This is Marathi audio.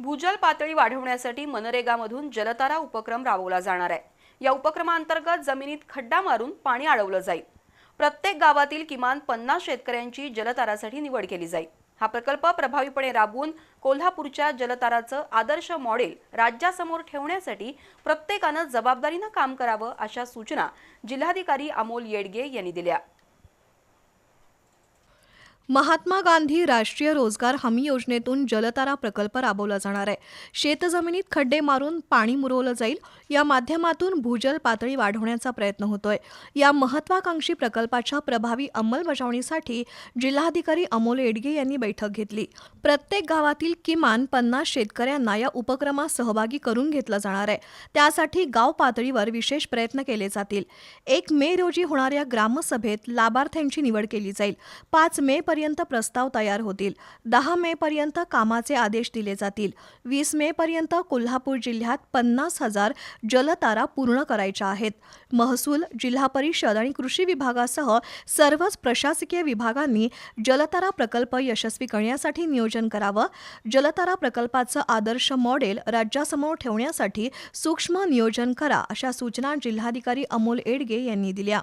भूजल पातळी वाढवण्यासाठी मनरेगामधून जलतारा उपक्रम राबवला जाणार आहे. या उपक्रमांतर्गत जमिनीत खड्डा मारून पाणी अडवलं जाईल. प्रत्येक गावातील किमान पन्नास शेतकऱ्यांची जलतारासाठी निवड केली जाईल. हा प्रकल्प प्रभावीपणे राबवून कोल्हापूरच्या जलताराचं आदर्श मॉडेल राज्यासमोर ठेवण्यासाठी प्रत्येकानं जबाबदारीनं काम करावं अशा सूचना जिल्हाधिकारी अमोल येडगे यांनी दिल्या. महात्मा गांधी राष्ट्रीय रोजगार हमी योजनेतून जलतारा प्रकल्प राबवला जाणार आहे. शेतजमिनीत खड्डे मारून पाणी मुरवलं जाईल. या माध्यमातून भूजल पातळी वाढवण्याचा प्रयत्न होतोय. या महत्वाकांक्षी प्रकल्पाच्या प्रभावी अंमलबजावणीसाठी जिल्हाधिकारी अमोल येडगे यांनी बैठक घेतली. प्रत्येक गावातील किमान पन्नास शेतकऱ्यांना या उपक्रमात सहभागी करून घेतलं जाणार आहे. त्यासाठी गाव पातळीवर विशेष प्रयत्न केले जातील. एक मे रोजी होणाऱ्या ग्रामसभेत लाभार्थ्यांची निवड केली जाईल. पाच मे पर्यंत पर्यंत प्रस्ताव तयार होतील. दहा मे पर्यंत कामाचे आदेश दिले जातील. वीस मे पर्यंत कोल्हापूर जिल्ह्यात पन्नास हजार जलतारा पूर्ण करायच्या आहेत. महसूल जिल्हा परिषद आणि कृषी विभागासह सर्वच प्रशासकीय विभागांनी जलतारा प्रकल्प यशस्वी करण्यासाठी नियोजन करावं. जलतारा प्रकल्पाचं आदर्श मॉडेल राज्यासमोर ठेवण्यासाठी सूक्ष्म नियोजन करा अशा सूचना जिल्हाधिकारी अमोल एडगे यांनी दिल्या.